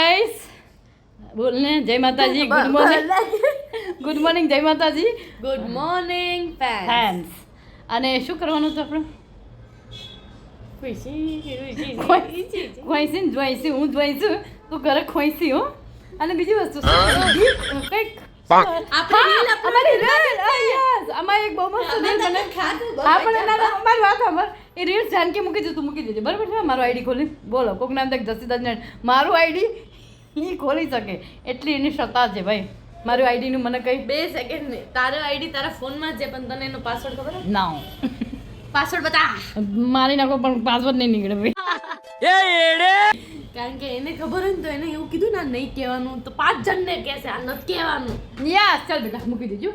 Guys બોલ ને જય માતાજી ગુડ મોર્નિંગ ગુડ મોર્નિંગ જય માતાજી ગુડ મોર્નિંગ ફેન્સ અને શું કરવાનું છે આપણે? ખોઈસી ને જોઈસી હું જોઈશું. તું ઘરે ખોઈસી હો. અને બીજી વસ્તુ કંઈક મારું આઈડી ખોલી. બોલો કોક નામ દેખ જસીદાસ ને મારું આઈડી એ ખોલી શકે. એટલી એની સત્તા છે ભાઈ. મારું આઈડીનું મને કઈ બે સેકન્ડ તારો આઈડી તારા ફોનમાં છે પણ તને એનો પાસવર્ડ ખબર ના. પાસવર્ડ બતા. મારી નાખો પણ પાસવર્ડ નહીં નીકળે ભાઈ. એ એડે? કારણ કે એને ખબર હોય ને તો એને એવું કીધું ને નહીં કહેવાનું. તો પાંચ જણને કહેશે આ નથી કહેવાનું. યા ચાલ બેટા મૂકી દેજો.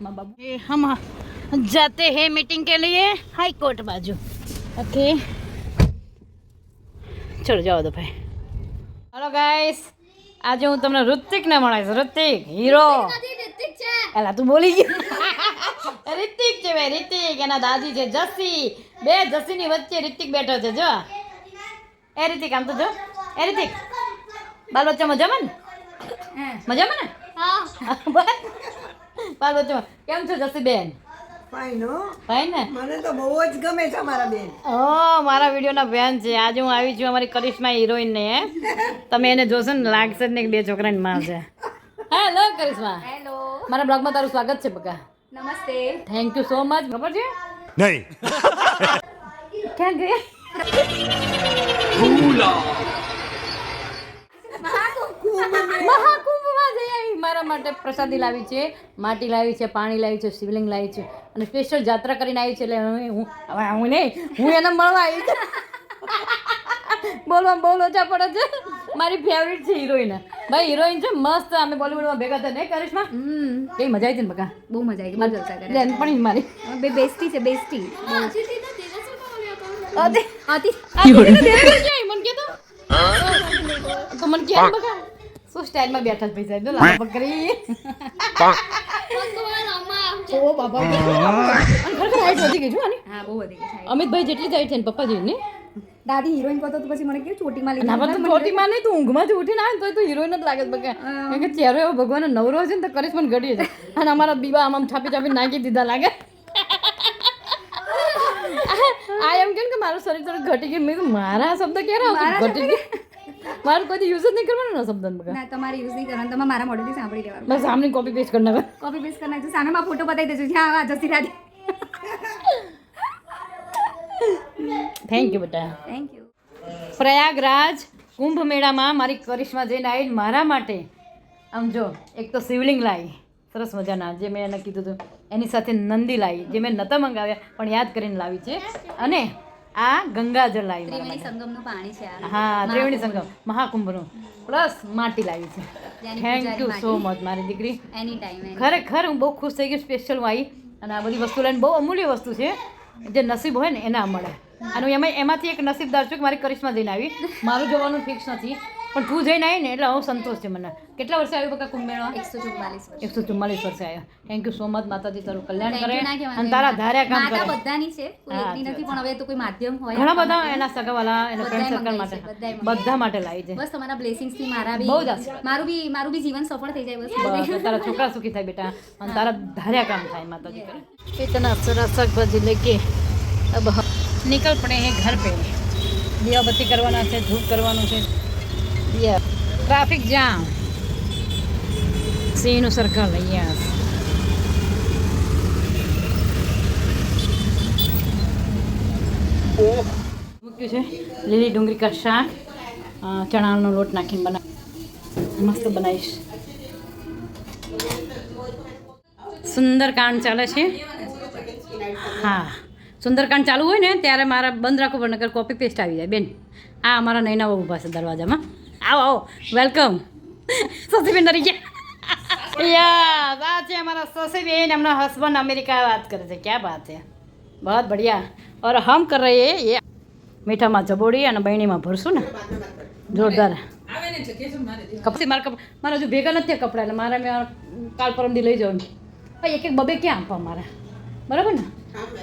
મા બાબુ. એ હમ જાતે હે મીટિંગ કે લીએ હાઈ કોર્ટ બાજુ. ઓકે ચલો જાઓ તો ભાઈ. ગાઈસ આજે હું તમને ઋતિક ને મળાઈશ ઋતિક હીરો. એલા તું બોલી ગયો. રિતિક છે ભાઈ રિતિક એના દાદી છે જસી. બે જસીની વચ્ચે રિતિક બેઠો છે જો. એ રિતિક આમ તો જો. એ રિતિક બાલ બચ્ચા મજામાં ને મજામાં ને? બાલ બચ્ચા કેમ છો જસી બેન ને મને તો બહુ જ ગમે છે મારા બેન. ઓ મારા વિડીયોના ફેન છે. આજે હું આવી છું અમારી કરિશ્મા હિરોઈન ને તમે એને જોશો ને લાગશે ને બે છોકરાની માં છે. હેલો કરિશ્મા. હેલો મારા બ્લોગમાં તારું સ્વાગત છે બકા. નમસ્તે. થેન્ક યુ સો મચ ખબર છે? નહીં. ક્યાં ગયા મહાકુંભમાં જઈ આવી. મારા માટે પ્રસાદી લાવી છે માટી લાવી છે પાણી લાવી છે શિવલિંગ લાવી છે અને સ્પેશિયલ જાત્રા કરીને આવી છે. એટલે હું હવે હું નહીં હું એને મળવા આવી છું. બોલવા બહુ લોચા પડે છે. મારી ફેવરિટ છે હિરોઈન ભાઈ હિરોઈન છે મસ્ત. અમે બોલીવુડમાં ભેગા થયા નહીં કરિશ્મા? હમ. કઈ મજા આવી છે ને બકા? બહુ મજા આવી મારી બહુ જલસા કર્યા પણ મારી. બે બેસ્ટી છે બેસ્ટી અતિ અતિ મને કે તો. તો મને કે બકા શું સ્ટાઇલમાં બેઠા જ ભાઈ સાહેબ જો લાંબા પકડી ઓ બાબા. હો. આની. હા બહુ વધી ગઈ અમિતભાઈ જેટલી જાય છે ને પપ્પા જેવી દાદી હિરોઈન કહો તો પછી મને કેવું ચોટીમાં લઈ ના તું નહીં તું ઊંઘમાં જ ઉઠીને આવે તો તું હિરોઈન જ લાગે બકા કારણ કે ચહેરો એવો ભગવાનનો નવરો છે ને તો કરીશ પણ ઘડીએ છે. અને અમારા બીબા આમ આમ છાપી છાપી નાખી દીધા લાગે. આ એમ કેમ કે મારું શરીર થોડું ઘટી ગયું મેં મારા શબ્દ ક્યારે આવશે? ઘટી ગયું. મારું કોઈ યુઝ જ નહીં કરવાનું ના શબ્દ બગા ના તમારે યુઝ નહીં કરવાનું. તમે મારા મોઢેથી સાંભળી લેવાનું. બસ આમની કોપી પેસ્ટ કરી નાખો કોપી પેસ્ટ કરી નાખજો સામેમાં ફોટો બતાવી દેજો. જ્યાં આ જસી દાદી થેન્ક યુ બેટા. થેન્ક યુ પ્રયાગરાજ કુંભ મેળામાં મારી કરિશ્મા જઈને આવી મારા માટે આમ જો એક તો શિવલિંગ લાવી સરસ મજાના જે મેં એને કીધું હતું. એની સાથે નંદી લાવી જે મેં નહોતા મંગાવ્યા પણ યાદ કરીને લાવી છે. અને આ ગંગાજળ લાવી મારા ત્રિવેણી સંગમનું પાણી છે હા ત્રિવેણી સંગમ મહાકુંભનું. પ્લસ માટી લાવી છે. થેન્ક યુ સો મચ મારી દીકરી. એની ટાઈમ ખરેખર હું બહુ ખુશ થઈ ગઈ સ્પેશિયલ હું આવી. અને આ બધી વસ્તુ લઈને બહુ અમૂલ્ય વસ્તુ છે. જે નસીબ હોય ને એના મળે. અને હું એમાં એમાંથી એક નસીબદાર છું કે મારી કરિશ્મા જઈને આવી. મારું જોવાનું ફિક્સ નથી. પણ તું જઈને આવી ને એટલે હવે સંતોષ છે મને. કેટલા વર્ષે આવ્યું બકા કુંભ મેળવા એકસો ચુમ્માલીસ એકસો ચુમ્માલીસ વર્ષે આવ્યા. થેન્ક યુ સો મચ માતાજી તારું કલ્યાણ કરે. અને તારા ધાર્યા કામ કરે. બધાની છે નથી પણ હવે તો કોઈ માધ્યમ હોય ઘણા બધા એના સગાવાલા એના ફ્રેન્ડ સર્કલ માટે. બધા માટે લાવી છે. બસ તમારા બ્લેસિંગ્સથી મારા બી બહુ મારું બી મારું બી જીવન સફળ થઈ જાય બસ. તારા છોકરા સુખી થાય બેટા. અને તારા ધાર્યા કામ થાય માતાજી કરે એ તને અક્ષરા શાકભાજી લેકે અબ નિકલ પડે હે ઘર પે. દિયાબત્તી કરવાના છે ધૂપ કરવાનું છે. યા ટ્રાફિક જામ સિંહનું સર્કલ યસ મૂક્યું છે લીલી ડુંગળી કા શાક ચણાનો લોટ નાખીને બના મસ્ત બનાવીશ સુંદરકાંડ ચાલે છે હા સુંદરકાંડ ચાલુ હોય ને ત્યારે મારા બંધ રાખવું પડે નગર કોપી પેસ્ટ આવી જાય બેન આ અમારા નૈના ઊભા છે દરવાજામાં આવો આવો. વેલકમ સસીબેન તરી ગયા યા આ છે અમારા સસીબેન એમના હસબન્ડ અમેરિકા વાત કરે છે. ક્યાં વાત છે? બહુ બઢિયા. ઓર હમ કર રહે એ મીઠામાં ચબોડી અને બહેણીમાં ભરશું ને? જોરદાર. કપસી મારા મારા હજુ ભેગા નથી કપડાં એટલે મારે મેં કાલ પરમથી લઈ જવાનું. ભાઈ એક એક બબે ક્યાં આપવા મારા? બરાબર ને?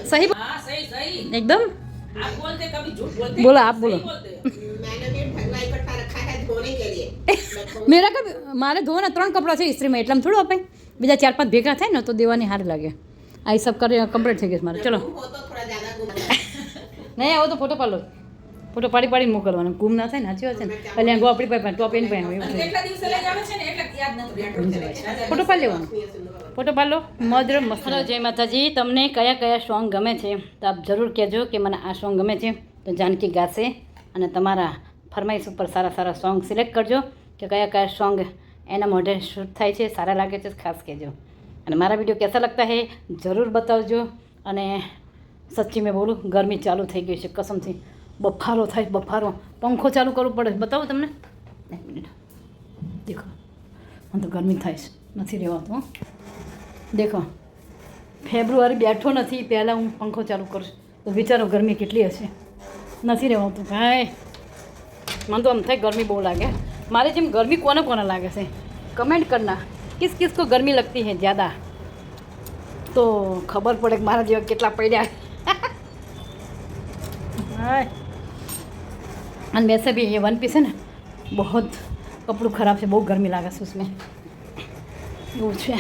સહી એકદમ? બોલો આપ બોલો. મેરા કે મારે ધોવાના ત્રણ કપડાં છે ઇસ્ત્રીમાં એટલામાં થોડું અપાય. બીજા ચાર પાંચ ભેગા થાય ને તો દેવાની હાર લાગે. આ હિસાબ કરી કમ્પ્લીટ થઈ ગયું મારે. ચલો. નહીં આવો તો ફોટો પાડો. ફોટો પાડી પાડીને મોકલવાનો. ગુમ ના થાય ને સાચી વાત છે ને. એટલે ગો આપણી પાસે ટોપ એની પાસે ફોટો પાડી લેવાનો. ફોટો પાડ લો. મધર મસ્ત. જય માતાજી. તમને કયા કયા સોંગ ગમે છે? તો આપ જરૂર કહેજો કે મને આ સોંગ ગમે છે. તો જાનકી ગાશે અને તમારા ફરમાઈશ ઉપર સારા સારા સોંગ સિલેક્ટ કરજો. કે કયા કયા સોંગ એના મોઢે શૂટ થાય છે, સારા લાગે છે, ખાસ કહેજો. અને મારા વીડિયો કેસા લગતા હે, જરૂર બતાવજો. અને સચ્ચી મેં બોલું, ગરમી ચાલુ થઈ ગઈ છે, કસમથી બફારો થાય, બફારો. પંખો ચાલુ કરવો પડે. બતાવું તમને? એક મિનિટ. દેખો. મને તો ગરમી થાય નથી રહેવાતું દેખો. ફેબ્રુઆરી બેઠો નથી, પહેલાં હું પંખો ચાલુ કરું તો વિચારો ગરમી કેટલી હશે. નથી રહેવાતું ભાઈ મને તો આમ થાય ગરમી બહુ લાગે મારે જેમ ગરમી કોને કોને લાગે છે કમેન્ટ કરના કિસ કિસ કો ગરમી લગતી है ज़्यादा તો ખબર પડે કે મારા જેવા કેટલા પડ્યા હાય અને वैसे भी ये वन पीस है ना बहुत કપડું ખરાબ છે બહુ ગરમી લાગે છે उसमें એવું છે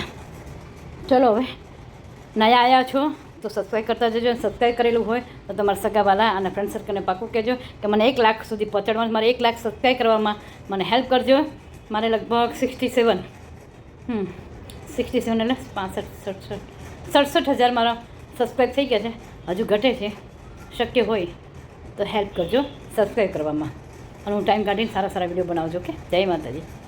ચલો હવે નયા આવ્યા છો તો સબસ્ક્રાઈબ કરતા જજો સબસ્ક્રાઈબ કરેલું હોય તો તમારા સગાવાલા અને ફ્રેન્ડ સર્કલને પાકું કહેજો કે મને એક લાખ સુધી પહોંચાડવામાં મારે એક લાખ સબસ્ક્રાઈબ કરવામાં મને હેલ્પ કરજો. મારે લગભગ સિક્સટી સેવન હમ સિક્સટી સેવન એટલે પાસઠ, સડસઠ સડસઠ હજાર મારા સબસ્ક્રાઈબ થઈ ગયા છે. હજુ ઘટે છે. શક્ય હોય તો હેલ્પ કરજો સબસ્ક્રાઈબ કરવામાં. અને હું ટાઈમ કાઢીને સારા સારા વીડિયો બનાવજો કે જય માતાજી.